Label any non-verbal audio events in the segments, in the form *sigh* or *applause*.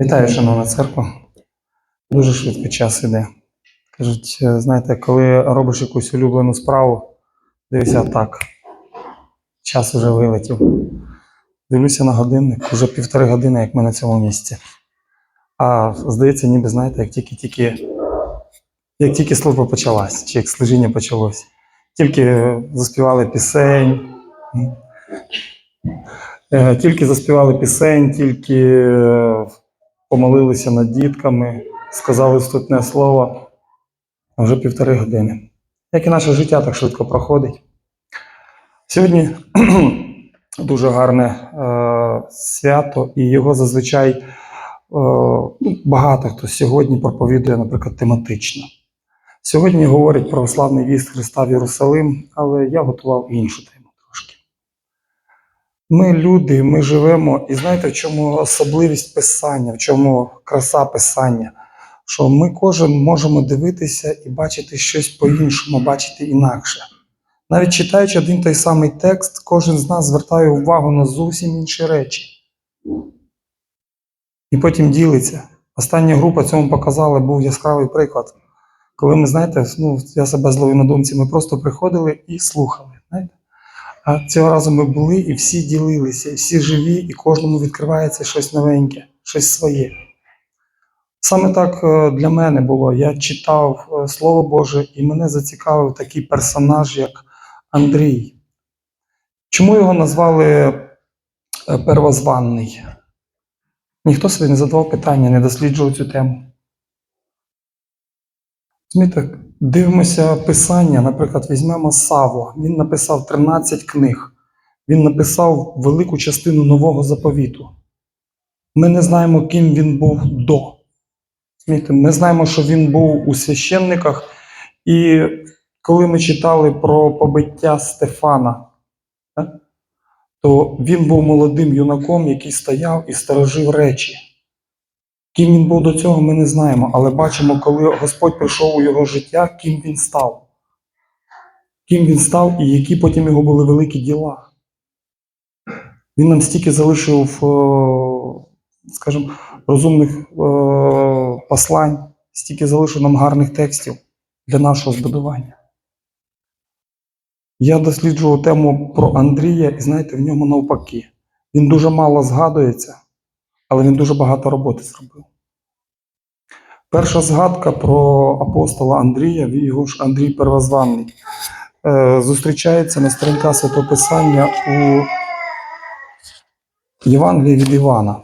Вітаю, шановна церква. Дуже швидко час іде. Кажуть, е, знаєте, коли робиш якусь улюблену справу, дивися так. Час уже вилетів. Дивлюся на годинник, вже півтори години, як ми на цьому місці. А здається, ніби знаєте, як тільки-тільки, як тільки служба почалась, чи як служіння почалось. Тільки заспівали пісень. Е, Тільки заспівали пісень, тільки е, помолилися над дітками, сказали вступне слово, вже півтори години. Як і наше життя так швидко проходить. Сьогодні *clears throat* дуже гарне е, свято, і його зазвичай е, ну, багато хто сьогодні проповідує, наприклад, тематично. Сьогодні говорить православний віст Христа в Єрусалим, але я готував іншу тему. Ми люди, ми живемо, і знаєте, в чому особливість писання, в чому краса писання? Що ми кожен можемо дивитися і бачити щось по-іншому, бачити інакше. Навіть читаючи один той самий текст, кожен з нас звертає увагу на зовсім інші речі. І потім ділиться. Остання група цьому показала, був яскравий приклад. Коли ми, знаєте, ну, я себе зловив на думці, ми просто приходили і слухали. Цього разу ми були і всі ділилися, і всі живі, і кожному відкривається щось новеньке, щось своє. Саме так е, для мене було. Я читав е, Слово Боже, і мене зацікавив такий персонаж, як Андрій. Чому його назвали е, первозванний? Ніхто собі не задавав питання, не досліджував цю тему. Розумієте, дивимося писання, наприклад, візьмемо Саву. Він написав 13 книг. Він написав велику частину нового заповіту. Ми не знаємо, ким він був до. Розумієте, Ми знаємо, що він був у священниках, і коли ми читали про побиття Стефана, то він був молодим юнаком, який стояв і сторожив речі. Ким він був до цього, ми не знаємо, але бачимо, коли Господь прийшов у його життя, ким він став. Ким він став і які потім його були великі діла. Він нам стільки залишив, е, скажімо, розумних е, послань, стільки залишив нам гарних текстів для нашого збудування. Я досліджував тему про Андрія, і знаєте, в ньому навпаки. Він дуже мало згадується, але він дуже багато роботи зробив. Перша згадка про апостола Андрія, його ж Андрій Первозванний, е, зустрічається на сторінках Святого Писання у Євангелії від Івана.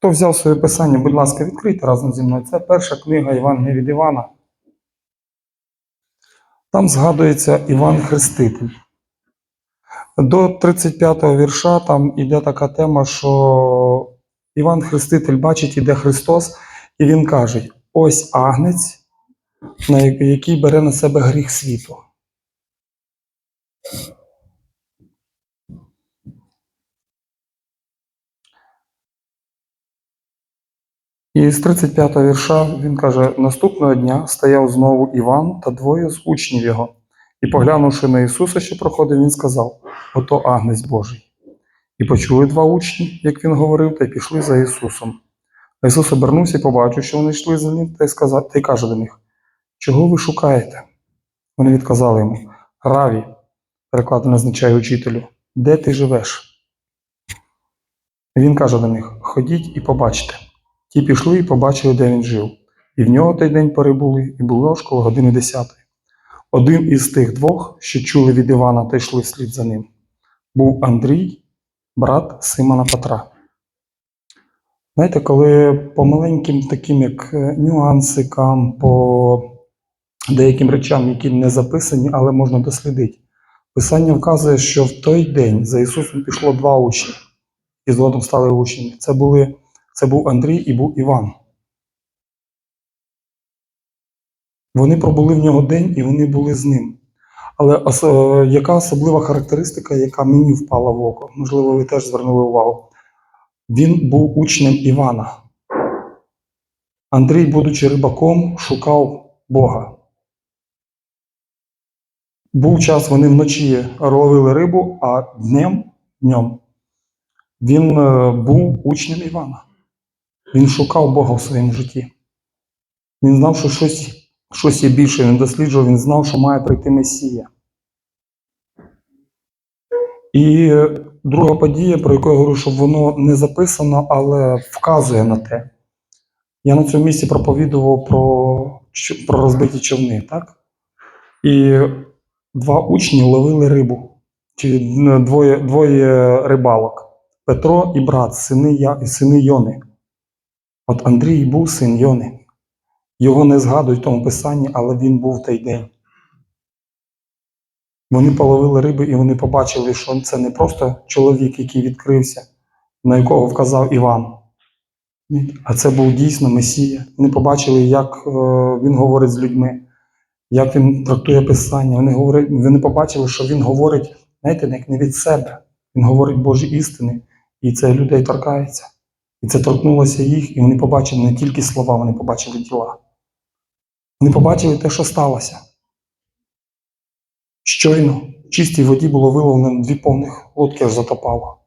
Хто взяв своє писання, будь ласка, відкрийте разом зі мною. Це перша книга Євангелія від Івана. Там згадується Іван Хреститель. До 35-го вірша там іде така тема, що Іван Хреститель бачить, іде Христос, і він каже: ось агнець, який бере на себе гріх світу. І з 35-го вірша він каже: наступного дня стояв знову Іван та двоє з учнів його. І, поглянувши на Ісуса, що проходив, він сказав: Ото агнець Божий. І почули два учні, як він говорив, та й пішли за Ісусом. А Ісус обернувся і побачив, що вони йшли за ним, та й сказав, та й каже до них: Чого ви шукаєте? Вони відказали йому: Раві, перекладено означає учителю, де ти живеш? Він каже до них: Ходіть і побачте. Ті пішли і побачили, де він жив. І в нього той день перебули, і було ж години десятої. Один із тих двох, що чули від Івана та йшли вслід за ним, був Андрій, брат Симона Петра. Знаєте, коли по маленьким таким як е, нюансикам, по деяким речам, які не записані, але можна дослідити, Писання вказує, що в той день за Ісусом пішло два учні, і згодом стали учнями. Це, були, це був Андрій і був Іван. Вони пробули в нього день і вони були з ним. Але ос- е, яка особлива характеристика, яка мені впала в око? Можливо, ви теж звернули увагу. Він був учнем Івана. Андрій, будучи рибаком, шукав Бога. Був час, вони вночі ловили рибу, а днем днем. Він е, був учнем Івана. Він шукав Бога в своєму житті. Він знав, що щось, щось є більше, він досліджував, він знав, що має прийти Месія. І е, друга подія, про яку я говорю, що воно не записано, але вказує на те. Я на цьому місці проповідував про, про розбиті човни, так? І два учні ловили рибу, чи е, двоє, двоє рибалок Петро і брат, сини, Я, сини Йони. От Андрій був син Йони. Його не згадують в тому писанні, але він був в той день. Вони половили риби і вони побачили, що це не просто чоловік, який відкрився, на якого вказав Іван. А це був дійсно Месія. Вони побачили, як е, він говорить з людьми, як він трактує писання. Вони, говорять, вони побачили, що він говорить, знаєте, як не від себе. Він говорить Божі істини, і це людей торкається. І це торкнулося їх, і вони побачили не тільки слова, вони побачили діла. Вони побачили те, що сталося. Щойно в чистій воді було виловлено дві повних лодки затопало.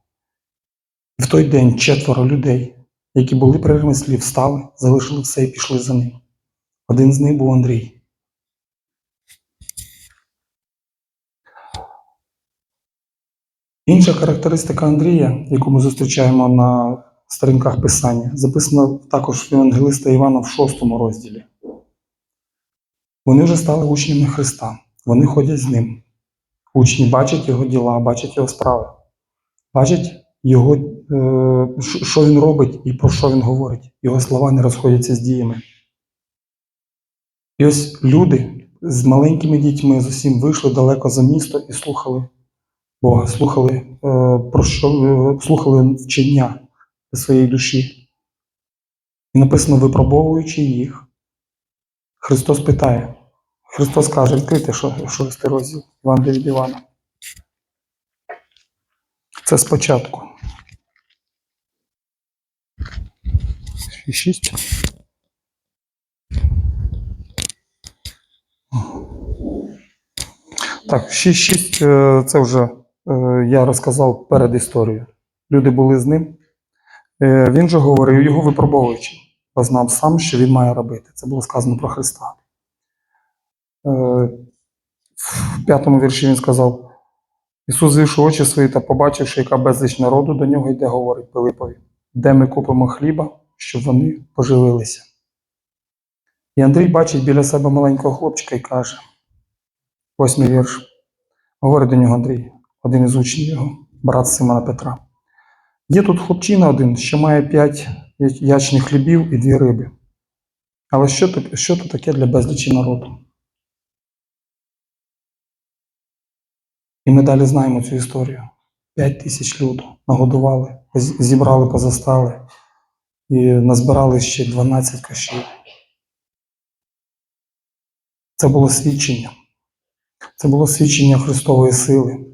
І в той день четверо людей, які були при ремеслі, встали, залишили все і пішли за ним. Один з них був Андрій. Інша характеристика Андрія, яку ми зустрічаємо на сторінках Писання, записана також в Євангелиста Івана в шостому розділі. Вони вже стали учнями Христа, вони ходять з ним. Учні бачать його діла, бачать його справи, бачать його, е, що- він робить і про що він говорить. Його слова не розходяться з діями. І ось люди з маленькими дітьми з усім вийшли далеко за місто і слухали Бога, слухали, е, про що, е, слухали вчення своєї душі. І написано, випробовуючи їх, Христос питає. Христос каже, відкрийте що- шостий розділ Іван від Івана. Це спочатку. Шість. Так, 6-6 е, це вже е, я розказав перед історією. Люди були з ним. Е, Він же говорив, його випробовуючи, бо знав сам, що він має робити. Це було сказано про Христа. Е, В п'ятому вірші він сказав: Ісус звівши очі свої та побачивши, яка безліч народу до нього йде, говорить Пилипові, де ми купимо хліба, щоб вони поживилися. І Андрій бачить біля себе маленького хлопчика і каже: Восьмий вірш. Говорить до нього Андрій, один із учнів його, брат Симона Петра. Є тут хлопчина один, що має п'ять ячних хлібів і дві риби. Але що то, що то таке для безлічі народу? І ми далі знаємо цю історію. П'ять тисяч люду нагодували, зібрали, позастали і назбирали ще 12 кашів. Це було свідчення. Це було свідчення Христової сили,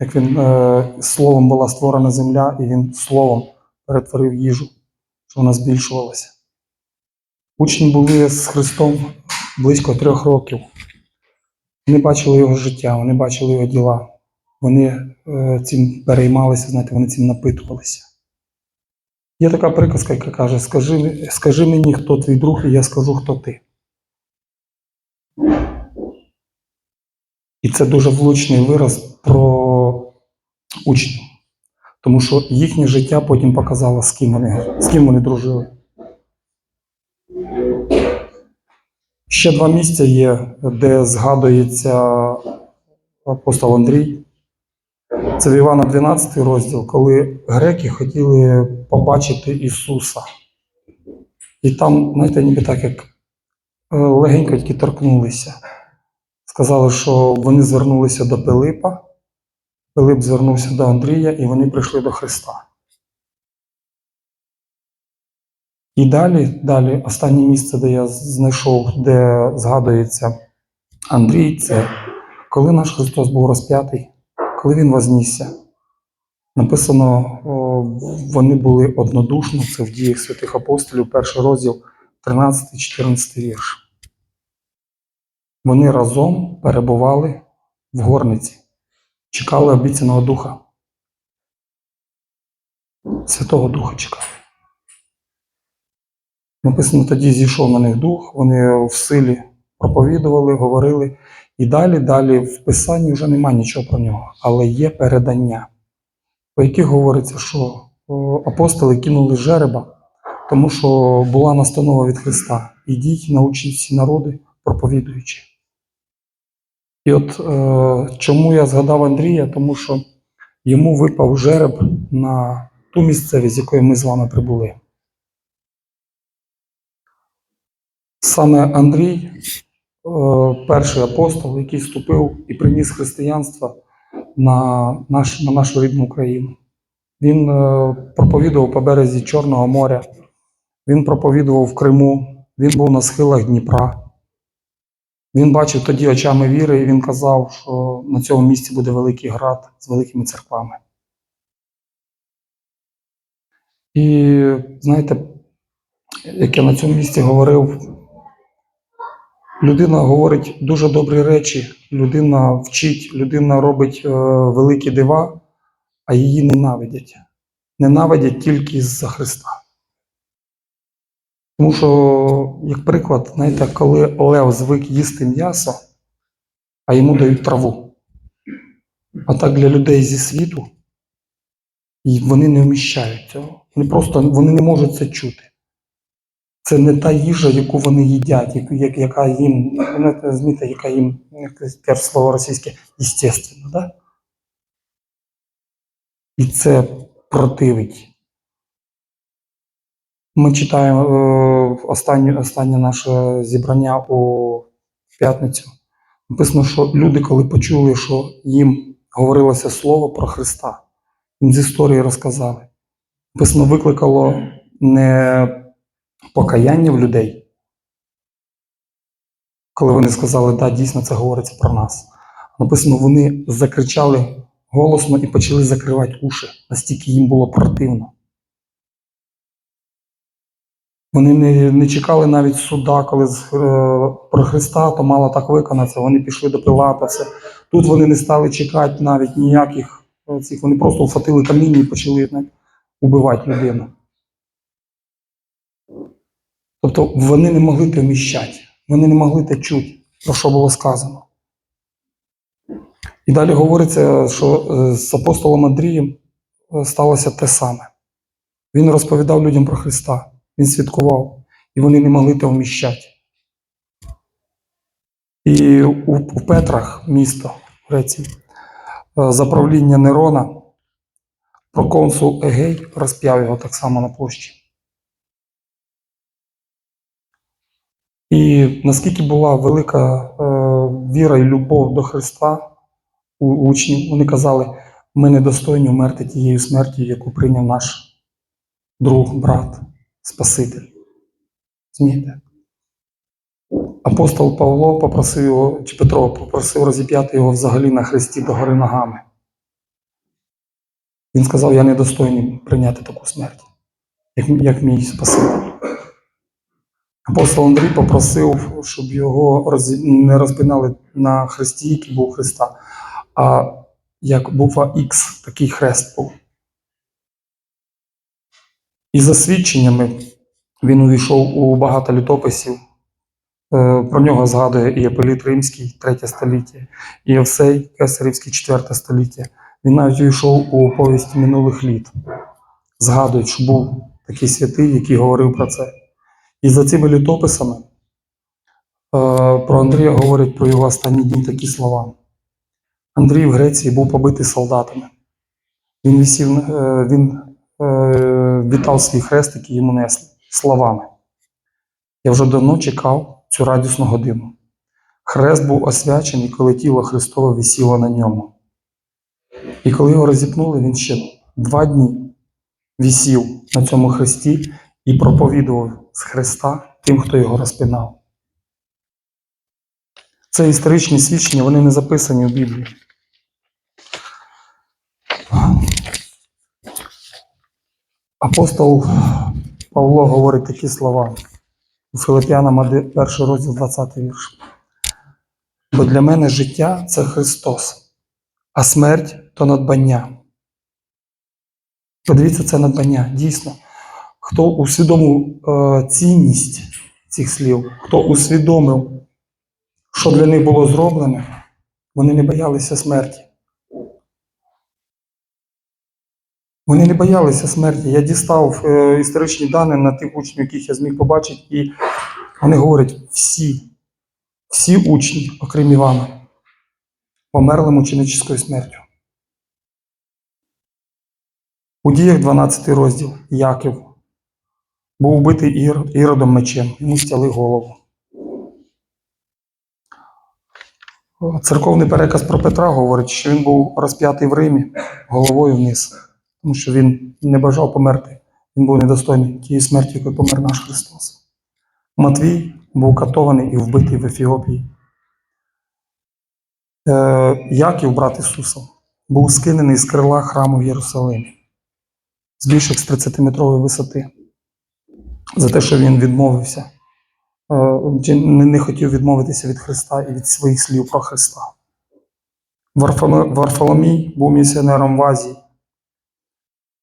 як він е, словом була створена земля, і він словом перетворив їжу, вона збільшувалася. Учні були з Христом близько трьох років. Вони бачили його життя, вони бачили його діла. Вони е, цим переймалися, знаєте, вони цим напитувалися. Є така приказка, яка каже: скажи, скажи мені, хто твій друг, і я скажу, хто ти. І це дуже влучний вираз про учнів. Тому що їхнє життя потім показало, з ким вони, з ким вони дружили. Ще два місця є, де згадується апостол Андрій. Це в Івана 12 розділ, коли греки хотіли побачити Ісуса. І там, знаєте, ніби так, як е, легенько тільки торкнулися. Сказали, що вони звернулися до Пилипа, Пилип звернувся до Андрія, і вони прийшли до Христа. І далі, далі, останнє місце, де я знайшов, де згадується Андрій, це коли наш Христос був розп'ятий, коли Він вознісся. Написано, вони були однодушно, це в діях святих апостолів, перший розділ, 13-14 вірш. Вони разом перебували в горниці, чекали обіцяного духа. Святого Духа чекали. Написано, тоді зійшов на них дух, вони в силі проповідували, говорили. І далі, далі в Писанні вже немає нічого про нього, але є передання, по яких говориться, що апостоли кинули жереба, тому що була настанова від Христа. Ідіть, научіть всі народи, проповідуючи. І от е, чому я згадав Андрія, тому що йому випав жереб на ту місцевість, з якої ми з вами прибули. Саме Андрій, е, перший апостол, який вступив і приніс християнство на, наш, на нашу рідну Україну. Він е, проповідував по березі Чорного моря, він проповідував в Криму, він був на схилах Дніпра. Він бачив тоді очами віри, і він казав, що на цьому місці буде великий град з великими церквами. І знаєте, як я на цьому місці говорив, людина говорить дуже добрі речі, людина вчить, людина робить е, великі дива, а її ненавидять. Ненавидять тільки з-за Христа. Тому що, як приклад, знаєте, коли Лев звик їсти м'ясо, а йому дають траву. А так для людей зі світу, і вони не вміщають цього. Вони просто вони не можуть це чути. Це не та їжа, яку вони їдять, як- яка їм, ну, розумієте, яка їм, як перше слово російське, естественно, да? І це противить. Ми читаємо е, останнє, останнє наше зібрання у п'ятницю. Написано, що люди, коли почули, що їм говорилося слово про Христа, їм з історії розказали. Написано, викликало не покаяння в людей, коли вони сказали, да, дійсно це говориться про нас. Написано, вони закричали голосно і почали закривати уші, настільки їм було противно. Вони не, не чекали навіть суда, коли з, е, про Христа то мало так виконатися. Вони пішли до Пилата. Все. Тут вони не стали чекати навіть ніяких е, цих. Вони просто вхватили каміння і почали убивати людину. Тобто вони не могли те вміщати, вони не могли те чути, про що було сказано. І далі говориться, що е, з апостолом Андрієм е, сталося те саме. Він розповідав людям про Христа, він святкував, і вони не могли те вміщати. І у, у Петрах, місто Греції, е, за правління Нерона, проконсул Егей розп'яв його так само на площі. І наскільки була велика е, віра і любов до Христа у учнів, вони казали, ми недостойні вмерти тією смертю, яку прийняв наш друг, брат, Спаситель. Змієте? Апостол Павло попросив його, чи Петро попросив розіп'яти його взагалі на хресті догори ногами. Він сказав, я недостойний прийняти таку смерть, як, як мій Спаситель. Апостол Андрій попросив, щоб його розі- не розпинали на хресті, який був Христа, а як буква Х, такий хрест був. І за свідченнями він увійшов у багато літописів. Е, Про нього згадує і Апеліт Римський, 3 століття, і Євсей Кесарівський, 4 століття. Він навіть увійшов у повість минулих літ. Згадують, що був такий святий, який говорив про це. І за цими літописами е, про Андрія говорять про його останні дні такі слова. Андрій в Греції був побитий солдатами. Він, висів, е, він вітав свій хрест, який йому несли, словами. Я вже давно чекав цю радісну годину. Хрест був освячений, коли тіло Христове висіло на ньому. І коли його розіпнули, він ще два дні висів на цьому хресті і проповідував з Христа тим, хто його розпинав. Це історичні свідчення, вони не записані в Біблії. Апостол Павло говорить такі слова у Филип'янам 1 розділ 20 вірш. Бо для мене життя це Христос, а смерть то надбання. Подивіться це надбання, дійсно. Хто усвідомив е, цінність цих слів, хто усвідомив, що для них було зроблено, вони не боялися смерті. Вони не боялися смерті. Я дістав е, історичні дані на тих учнів, яких я зміг побачити, і вони говорять: всі, всі учні, окрім Івана, померли мученическою смертю. У діях 12 розділ Яків був вбитий Ір, іродом мечем, йому стяли голову. Церковний переказ про Петра говорить, що він був розп'ятий в Римі головою вниз, тому що він не бажав померти. Він був недостойний тієї смерті, якою помер наш Христос. Матвій був катований і вбитий в Ефіопії. Е, Яків, брат Ісуса, був скинений з крила храму в Єрусалимі з більших з 30-метрової висоти за те, що він відмовився, е, не хотів відмовитися від Христа і від своїх слів про Христа. Варфоломій був місіонером в Азії,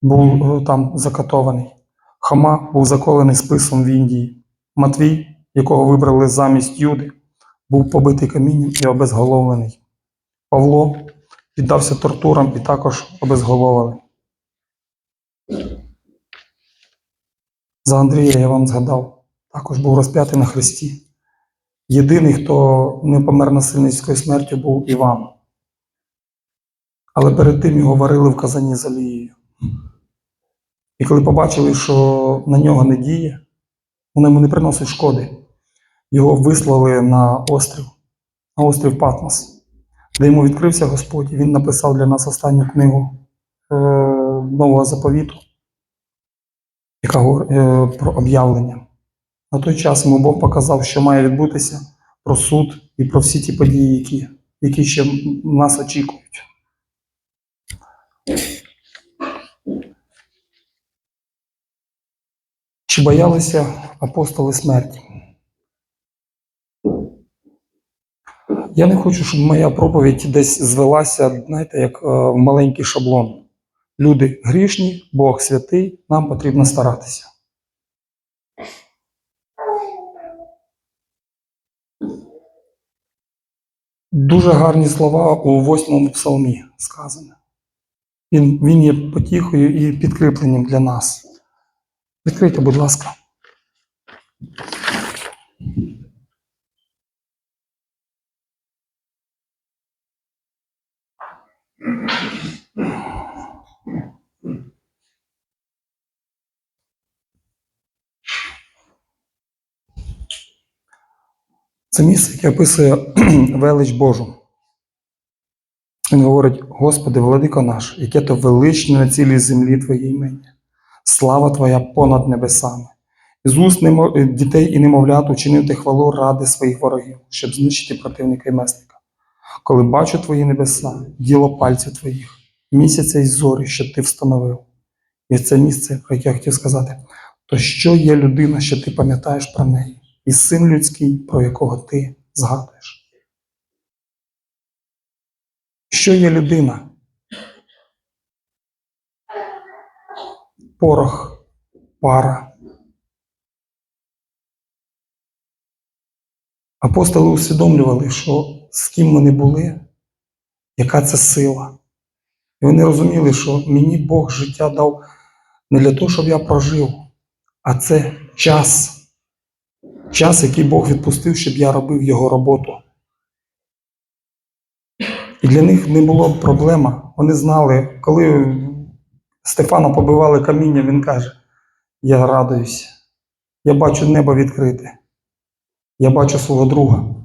був е, там закатований. Хама був заколений списом в Індії. Матвій, якого вибрали замість Юди, був побитий камінням і обезголовлений. Павло піддався тортурам і також обезголовлений. За Андрія я вам згадав, також був розп'ятий на хресті. Єдиний, хто не помер насильницькою смертю, був Іван. Але перед тим його варили в казані з олією. І коли побачили, що на нього не діє, воно йому не приносить шкоди, його вислали на острів, на острів Патмос, де йому відкрився Господь, і він написав для нас останню книгу е, Нового заповіту яка е, про об'явлення. На той час йому Бог показав, що має відбутися про суд і про всі ті події, які, які ще нас очікують. Чи боялися апостоли смерті? Я не хочу, щоб моя проповідь десь звелася, знаєте, як е, в маленький шаблон. Люди грішні, Бог святий, нам потрібно старатися. Дуже гарні слова у восьмому псалмі сказані. Він, він є потіхою і підкріпленням для нас. Відкрийте, будь ласка. Це місце, яке описує *clears throat* велич Божу. Він говорить: Господи, владико наш, яке то величне на цілій землі Твоє імення. Слава Твоя понад небесами. З уст дітей і немовлят учинив ти хвалу ради своїх ворогів, щоб знищити противника і месника. Коли бачу твої небеса, діло пальців твоїх, місяця і зорі, що ти встановив. І це місце, про яке я хотів сказати, то що є людина, що ти пам'ятаєш про неї, і син людський, про якого ти згадуєш. Що є людина? Порох, пара. Апостоли усвідомлювали, що з ким вони були, яка це сила. І вони розуміли, що мені Бог життя дав не для того, щоб я прожив, а це час. Час, який Бог відпустив, щоб я робив його роботу. І для них не було проблема. Вони знали, коли Стефана побивали каміння, він каже: Я радуюся, я бачу небо відкрите, я бачу свого друга,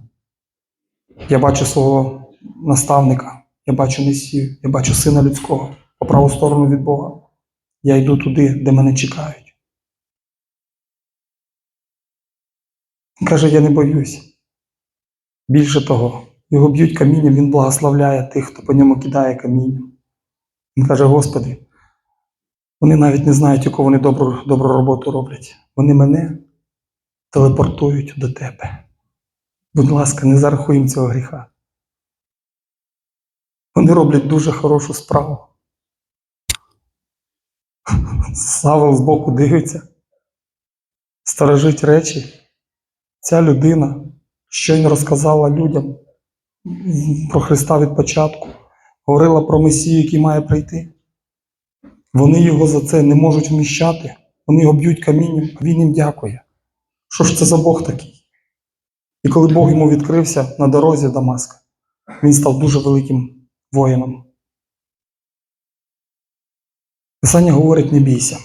я бачу свого наставника, я бачу Месію, я бачу сина людського по праву сторону від Бога. Я йду туди, де мене чекають. Він каже, я не боюсь. Більше того, його б'ють камінням, він благословляє тих, хто по ньому кидає камінням. Він каже: Господи, вони навіть не знають, яку вони добру, добру роботу роблять. Вони мене телепортують до тебе. Будь ласка, не зарахуй їм цього гріха. Вони роблять дуже хорошу справу. Савел збоку дивиться, сторожить речі. Ця людина щойно розказала людям про Христа від початку, говорила про Месію, який має прийти. Вони його за це не можуть вміщати, вони його б'ють камінням, а він їм дякує. Що ж це за Бог такий? І коли Бог йому відкрився на дорозі Дамаска, він став дуже великим воїном. Писання говорить не бійся.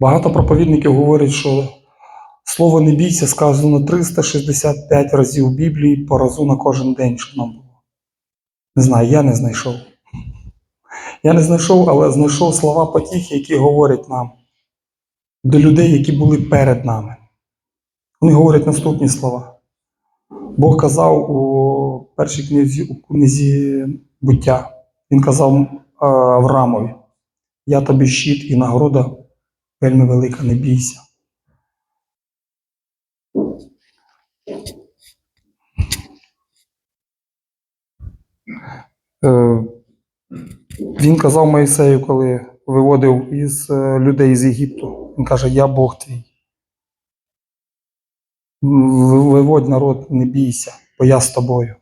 Багато проповідників говорять, що слово не бійся сказано 365 разів в Біблії по разу на кожен день, що нам було. Не знаю, я не знайшов. Я не знайшов, але знайшов слова потіхи, які говорять нам до людей, які були перед нами. Вони говорять наступні слова. Бог казав у першій книзі, у книзі буття. Він казав Авраамові: Я тобі щит і нагорода вельми велика, не бійся. Е, Він казав Моїсею, коли виводив із е, людей з Єгипту. Він каже: Я Бог твій. Виводь народ, не бійся, бо я з тобою.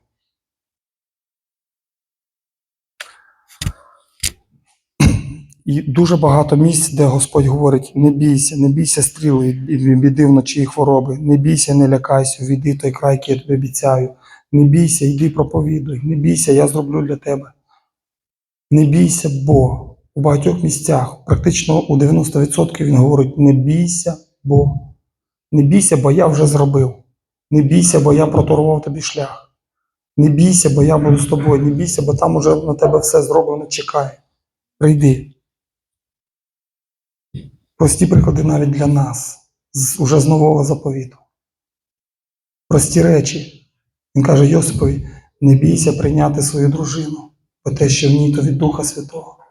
І дуже багато місць, де Господь говорить: не бійся, не бійся стріли біди вночі і хвороби, не бійся, не лякайся, війди той край, який я тобі обіцяю. Не бійся, йди проповідуй, не бійся, я зроблю для тебе. Не бійся, бо у багатьох місцях, практично у 90% він говорить: не бійся, бо не бійся, бо я вже зробив. Не бійся, бо я проторував тобі шлях. Не бійся, бо я буду з тобою. Не бійся, бо там уже на тебе все зроблено чекає. Прийди. Прості приклади навіть для нас, з, уже з нового заповіту. Прості речі. Він каже Йосипові: не бійся прийняти свою дружину, бо те, що в ній, то від Духа Святого.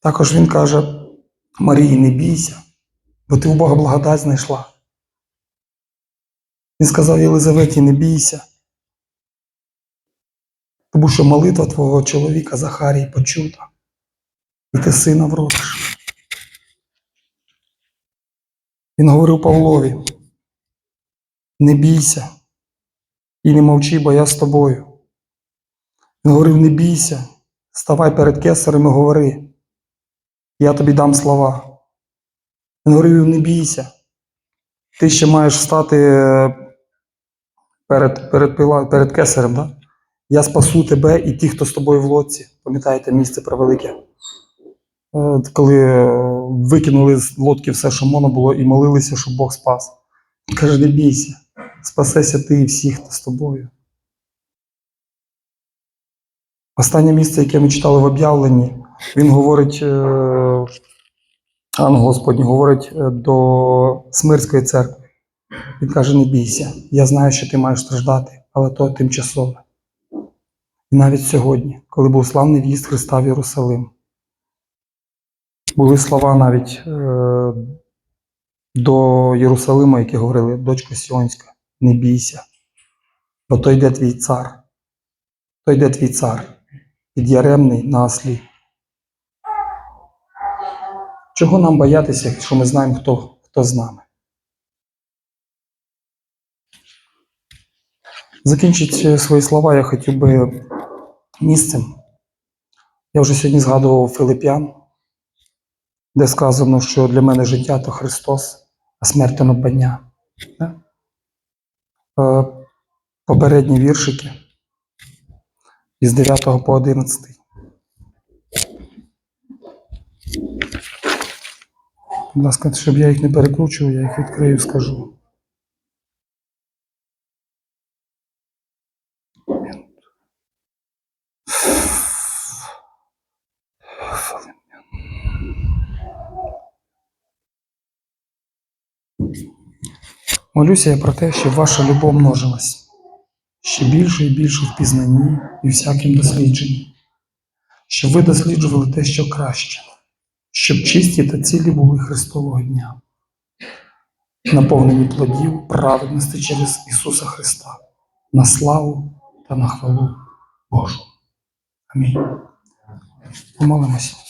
Також він каже Марії, не бійся, бо ти у Бога благодать знайшла. Він сказав Єлизаветі, не бійся, тому що молитва твого чоловіка Захарії почута, і ти сина вродиш. Він говорив Павлові, не бійся і не мовчи, бо я з тобою. Він говорив, не бійся, ставай перед кесарем і говори, я тобі дам слова. Він говорив, не бійся. Ти ще маєш стати е, перед, перед, перед кесарем, да? я спасу тебе і ті, хто з тобою в лодці. Пам'ятаєте місце превелике? Е, Коли е, викинули з лодки все, що можна було, і молилися, щоб Бог спас. Каже, не бійся, спасеся ти і всі, хто з тобою. Останнє місце, яке ми читали в об'явленні, він говорить, е, ангел Господній говорить е, до Смирської церкви. Він каже: не бійся, я знаю, що ти маєш страждати, але то тимчасове. І навіть сьогодні, коли був славний в'їзд Христа в Єрусалим, були слова навіть е, до Єрусалима, які говорили, дочко Сіонська, не бійся, бо то йде твій цар, то йде твій цар, підяремний на ослі. Чого нам боятися, якщо ми знаємо, хто, хто з нами? Закінчити свої слова я хотів би місцем. Я вже сьогодні згадував Филип'ян, де сказано, що для мене життя то Христос, а смерть то надбання. Е, Попередні віршики із 9 по 11. Будь ласка, щоб я їх не перекручував, я їх відкрию і скажу. Молюся я про те, щоб ваша любов множилась ще більше і більше в пізнанні і всяким дослідженні, щоб ви досліджували те, що краще, щоб чисті та цілі були Христового дня, наповнені плодів праведності через Ісуса Христа, на славу та на хвалу Божу. Амінь. Помолимося.